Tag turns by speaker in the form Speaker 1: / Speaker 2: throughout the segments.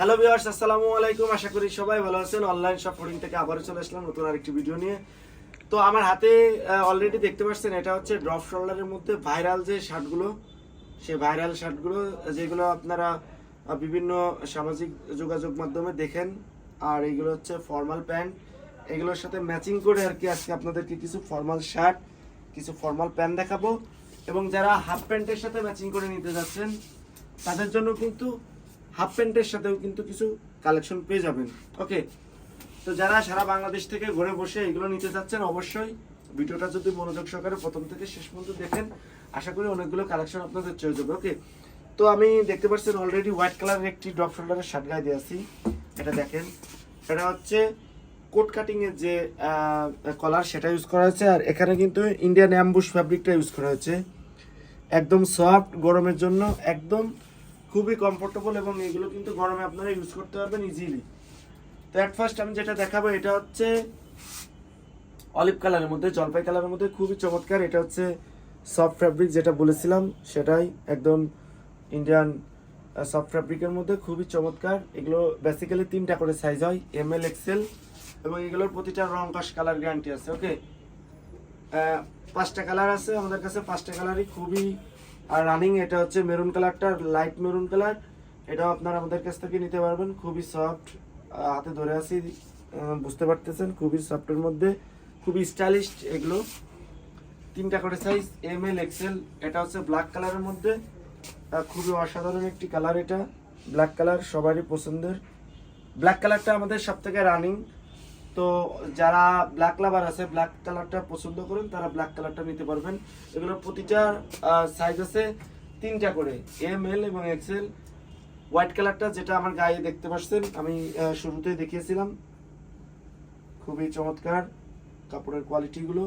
Speaker 1: Hello viewers আসসালামু আলাইকুম। আশা করি সবাই ভালো আছেন। অনলাইন শপ থেকে আবারও চলে আসলাম নতুন আরেকটি ভিডিও নিয়ে। তো আমার হাতে অলরেডি দেখতে পাচ্ছেন, এটা হচ্ছে ড্রপ শোল্ডারের মধ্যে ভাইরাল যে শার্টগুলো সেই ভাইরাল শার্টগুলো যেগুলো আপনারা বিভিন্ন সামাজিক যোগাযোগ মাধ্যমে দেখেন। আর এগুলো হচ্ছে ফর্মাল প্যান্ট এগুলোর সাথে ম্যাচিং করে আর কি আজকে আপনাদেরকে কিছু ফর্মাল শার্ট কিছু ফর্মাল প্যান্ট দেখাবো। এবং যারা হাফ প্যান্টের সাথে ম্যাচিং করে নিতে যাচ্ছেন, তাদের জন্য কিন্তু হাফ প্যান্টের সাথেও কিন্তু কিছু কালেকশন পেয়ে যাবেন। ওকে তো যারা সারা বাংলাদেশ থেকে ঘরে বসে এগুলো নিতে চাচ্ছেন, অবশ্যই ভিডিওটা যদি মনোযোগ সহকারে প্রথম থেকে শেষ পর্যন্ত দেখেন, আশা করি অনেকগুলো কালেকশন আপনাদের চলে যাবে। ওকে তো আমি দেখতে পাচ্ছেন অলরেডি হোয়াইট কালারের একটি ড্রপ শোল্ডারের শার্ট গায়ে দিয়ে আছি। এটা দেখেন, এটা হচ্ছে কোট কাটিং এর যে কলার সেটা ইউজ করা হয়েছে। আর এখানে কিন্তু ইন্ডিয়ান অ্যাম্বুশ ফ্যাব্রিকটা ইউজ করা হয়েছে। একদম সফট গরমের জন্য একদম খুবই কমফোর্টেবল এবং এগুলো কিন্তু গরমে আপনারা ইউজ করতে পারবেন ইজিলি তো অ্যাট ফার্স্ট আমি যেটা দেখাবো, এটা হচ্ছে অলিভ কালারের মধ্যে, জলপাই কালারের মধ্যে খুবই চমৎকার। এটা হচ্ছে সফট ফ্যাব্রিক যেটা বলেছিলাম, সেটাই একদম ইন্ডিয়ান সফট ফ্যাব্রিকের মধ্যে খুবই চমৎকার। এগুলো বেসিক্যালি তিনটা করে সাইজ হয় এম এল এক্সেল এবং এগুলোর প্রতিটা রং কাশ কালার গ্যারান্টি আছে ওকে পাঁচটা কালার আছে, আমাদের কাছে পাঁচটা কালারই খুবই আর রানিং এটা হচ্ছে মেরুন কালারটা লাইট মেরুন কালার এটাও আপনারা আমাদের কাছ থেকে নিতে পারবেন। খুবই সফট হাতে ধরে আহ, বুঝতে পারতেছেন খুবই সফটের মধ্যে। খুবই স্টাইলিশ এগুলো। তিনটা করে সাইজ এম এল এক্সেল এটা হচ্ছে ব্ল্যাক কালারের মধ্যে। খুবই অসাধারণ একটি কালার এটা। ব্ল্যাক কালার সবারই পছন্দের। ব্ল্যাক কালারটা আমাদের সব থেকে রানিং তো যারা ব্ল্যাক লাভার আছে ব্ল্যাক কালারটা পছন্দ করেন, তারা ব্ল্যাক কালারটা নিতে পারবেন। এগুলোর প্রতিটা সাইজ আছে তিনটা করে এম এল এবং এক্সেল হোয়াইট কালারটা যেটা আমার গায়ে দেখতে পাচ্ছেন, আমি শুরুতেই দেখিয়েছিলাম। খুবই চমৎকার কাপড়ের কোয়ালিটিগুলো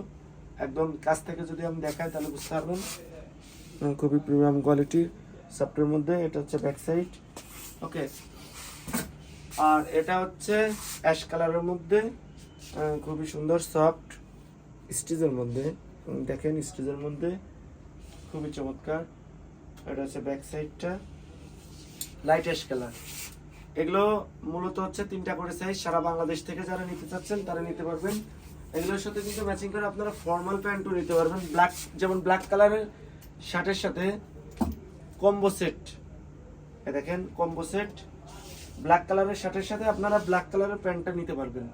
Speaker 1: একদম কাছ থেকে যদি আমি দেখাই, তাহলে বুঝতে পারবেন। খুবই প্রিমিয়াম কোয়ালিটির সফটের মধ্যে, এটা হচ্ছে ব্যাক সাইড ওকে আর এটা হচ্ছে অ্যাশ কালারের মধ্যে খুবই সুন্দর সফট স্টিচের মধ্যে। দেখেন স্টিচের মধ্যে, খুবই চমৎকার। এটা হচ্ছে ব্যাক সাইডটা, লাইট অ্যাশ কালার। এগুলো মূলত হচ্ছে তিনটা করে সাইজ সারা বাংলাদেশ থেকে যারা নিতে চাচ্ছেন তারা নিতে পারবেন। এগুলোর সাথে কিন্তু ম্যাচিং করে আপনারা ফর্মাল প্যান্টও নিতে পারবেন। ব্ল্যাক যেমন ব্ল্যাক কালারের শার্টের সাথে কম্বো সেট দেখেন কম্বো সেট ব্ল্যাক কালারের শার্টের সাথে আপনারা ব্ল্যাক কালারের প্যান্টটা নিতে পারবেন।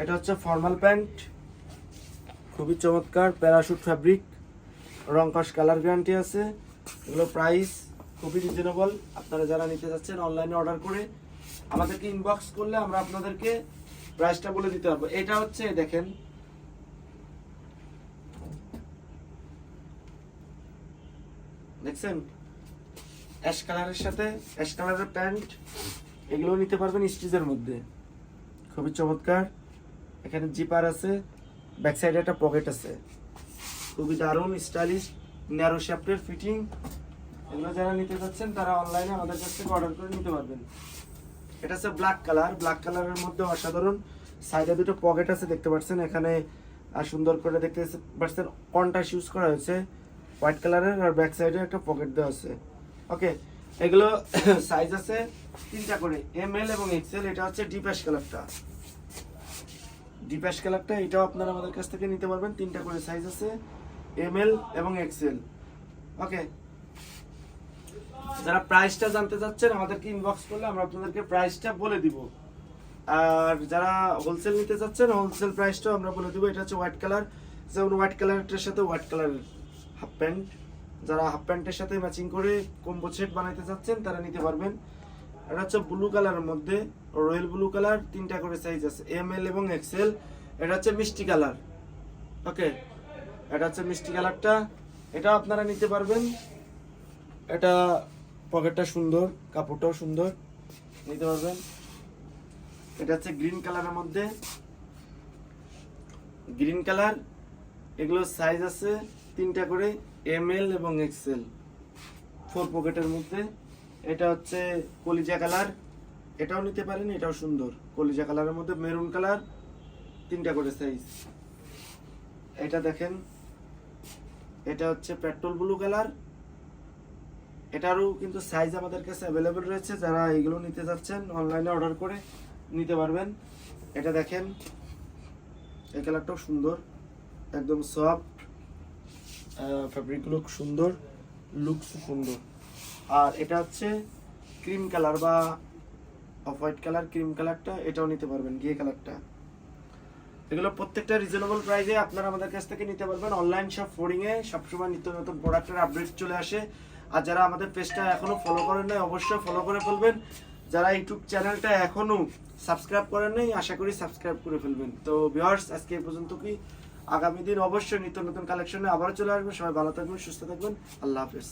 Speaker 1: এটা হচ্ছে ফর্মাল প্যান্ট। খুবই চমৎকার প্যারাশুট ফ্যাব্রিক রং কস কালার গ্যারান্টি আছে। এগুলো প্রাইস খুবই রিজনেবল আপনারা যারা নিতে যাচ্ছেন অনলাইনে অর্ডার করে, আমাদেরকে ইনবক্স করলে আমরা আপনাদেরকে প্রাইসটা বলে দিতে পারব। এটা হচ্ছে, দেখেন, দেখছেন? অ্যাশ কালারের সাথে, অ্যাশ কালারের প্যান্ট, এগুলো নিতে পারবেন স্টিচের মধ্যে। খুবই চমৎকার। এখানে জিপার আছে, ব্যাক সাইডে একটা পকেট আছে। খুবই দারুণ, স্টাইলিশ ন্যারো শেপটের ফিটিং এগুলো যারা নিতে চাচ্ছেন তারা অনলাইনে আমাদের কাছ থেকে অর্ডার করে নিতে পারবেন। এটা হচ্ছে ব্ল্যাক কালার ব্ল্যাক কালারের মধ্যে অসাধারণ। সাইডে দুটো পকেট আছে, দেখতে পাচ্ছেন। এখানে আর সুন্দর করে দেখতে পাচ্ছেন কন্টাস ইউজ করা হয়েছে। হোয়াইট কালারের আর ব্যাক সাইডে একটা পকেট দেওয়া আছে। ওকে, এগুলো সাইজ আছে তিনটা করে এম এল এবং এক্সেল এটা হচ্ছে ডিপ অ্যাশ কালারটা ডিপ অ্যাশ কালারটা এটাও আপনারা আমাদের কাছ থেকে নিতে পারবেন, তিনটা করে সাইজ আছে এম এল এবং এক্সেল ওকে, যারা প্রাইসটা জানতে চাচ্ছেন, আমাদেরকে ইনবক্স করলে আমরা আপনাদেরকে প্রাইসটা বলে দিব। আর যারা হোলসেল নিতে চাচ্ছেন হোলসেল প্রাইসটাও আমরা বলে দিব, এটা হচ্ছে হোয়াইট কালার যেমন হোয়াইট কালারটার সাথে হোয়াইট কালারের হাফ প্যান্ট যারা হাফ প্যান্টের সাথে ম্যাচিং করে কম্বো সেট বানাইতে চাচ্ছেন, তারা নিতে পারবেন। এটা হচ্ছে ব্লু কালারের মধ্যে রয়্যাল ব্লু কালার তিনটা করে সাইজ আছে এম এল এবং এক্সেল এটা হচ্ছে মিষ্টি কালার ওকে এটা হচ্ছে মিষ্টি কালারটা এটা আপনারা নিতে পারবেন। এটা পকেটটা সুন্দর, কাপড়টাও সুন্দর, নিতে পারবেন। এটা হচ্ছে গ্রিন কালারের মধ্যে। গ্রিন কালার এগুলো সাইজ আছে তিনটা করে। এম এল এবং এক্সেল ফোর পকেটের মধ্যে। এটা হচ্ছে কলিজা কালার। এটাও নিতে পারেন, এটাও সুন্দর। কলিজা কালারের মধ্যে মেরুন কালার, তিনটা করে সাইজ এটা দেখেন, এটা হচ্ছে পেট্রোল ব্লু কালার এটারও কিন্তু সাইজ আমাদের কাছে অ্যাভেলেবেল রয়েছে। যারা এগুলো নিতে যাচ্ছেন অনলাইনে অর্ডার করে নিতে পারবেন। এটা দেখেন, এই কালারটাও সুন্দর, একদম সফট ফ্যাব্রিকগুলো সুন্দর লুকস সুন্দর। আর এটা হচ্ছে ক্রিম কালার বা অফ হোয়াইট কালার ক্রিম কালারটা এটাও নিতে পারবেন গিয়ে কালারটা এগুলো প্রত্যেকটা রিজনেবল প্রাইসে আপনারা আমাদের কাছ থেকে নিতে পারবেন। অনলাইন শপ ফোরিং এ সবসময় নিত্য নতুন প্রোডাক্টের আপডেট চলে আসে। আর যারা আমাদের পেজটা এখনও ফলো করেন নাই, অবশ্যই ফলো করে ফেলবেন। যারা ইউটিউব চ্যানেলটা এখনও সাবস্ক্রাইব করেন নাই, আশা করি সাবস্ক্রাইব করে ফেলবেন। তো ভিউয়ার্স আজকে এই পর্যন্ত কি? আগামী দিন অবশ্যই নিত্য নতুন কালেকশনে আবার চলে আসবে। সবাই ভালো থাকবেন, সুস্থ থাকবেন। আল্লাহ হাফেজ।